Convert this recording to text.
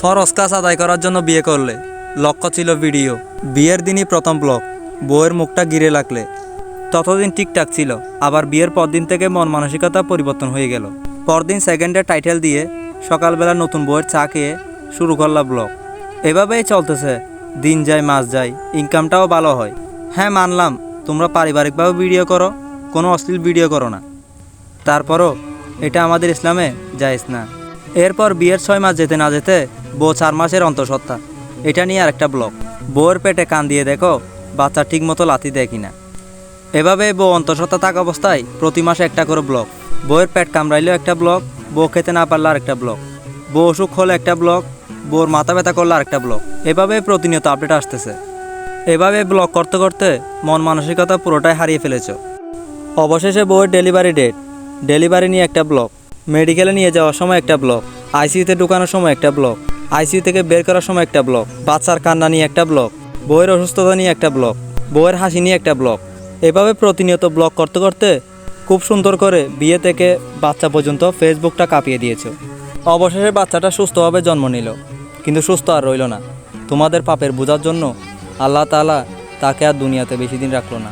ফরজ কাজ আদায় করার জন্য বিয়ে করলে। লক্ষ্য ছিল ভিডিও। বিয়ের দিনই প্রথম ব্লক বউয়ের মুখটা গিরে লাগলে। ততদিন ঠিকঠাক ছিল। আবার বিয়ের পরদিন থেকে মন মানসিকতা পরিবর্তন হয়ে গেল। পরদিন সেকেন্ডের টাইটেল দিয়ে সকালবেলা নতুন বইয়ের চা খেয়ে শুরু করলাম ব্লগ। এভাবেই চলতেছে। দিন যায়, মাস যায়। ইনকামটাও ভালো হয়। হ্যাঁ মানলাম। তোমরা পারিবারিকভাবে ভিডিও করো। কোনো অশ্লীল ভিডিও করো না। তারপরও এটা আমাদের ইসলামে জায়েজ না। এরপর বিয়ের ছয় মাস যেতে না যেতে বউ চার মাসের অন্তঃসত্ত্বা। এটা নিয়ে আরেকটা ব্লক বউয়ের পেটে কান দিয়ে দেখো, বাচ্চা ঠিক মতো লাথি দেয় কিনা। এভাবে বউ অন্তঃসত্ত্বা থাকা অবস্থায় প্রতি মাসে একটা করে ব্লক বউয়ের পেট কামড়াইলেও একটা ব্লক বউ খেতে না পারলে আরেকটা ব্লক বউ অসুখ হলে একটা ব্লক বউর মাথা ব্যথা করলে আরেকটা ব্লক এভাবে প্রতিনিয়ত আপডেট আসতেছে। এভাবে ব্লক করতে করতে মন মানসিকতা পুরোটাই হারিয়ে ফেলেছ। অবশেষে বউয়ের ডেলিভারি ডেট। ডেলিভারি নিয়ে একটা ব্লক মেডিকেলে নিয়ে যাওয়ার সময় একটা ব্লক, আইসিইউতে ঢুকানোর সময় একটা ব্লক, আইসিইউ থেকে বের করার সময় একটা ব্লক, বাচ্চার কান্না নিয়ে একটা ব্লক বইয়ের অসুস্থতা নিয়ে একটা ব্লক, বউয়ের হাসি নিয়ে একটা ব্লক। এভাবে প্রতিনিয়ত ব্লক করতে করতে খুব সুন্দর করে বিয়ে থেকে বাচ্চা পর্যন্ত ফেসবুকটা কাঁপিয়ে দিয়েছে। অবশেষে বাচ্চাটা সুস্থভাবে জন্ম নিল, কিন্তু সুস্থ আর রইল না। তোমাদের পাপের বোঝার জন্য আল্লাহ তাআলা তাকে আর দুনিয়াতে বেশি দিন রাখল না।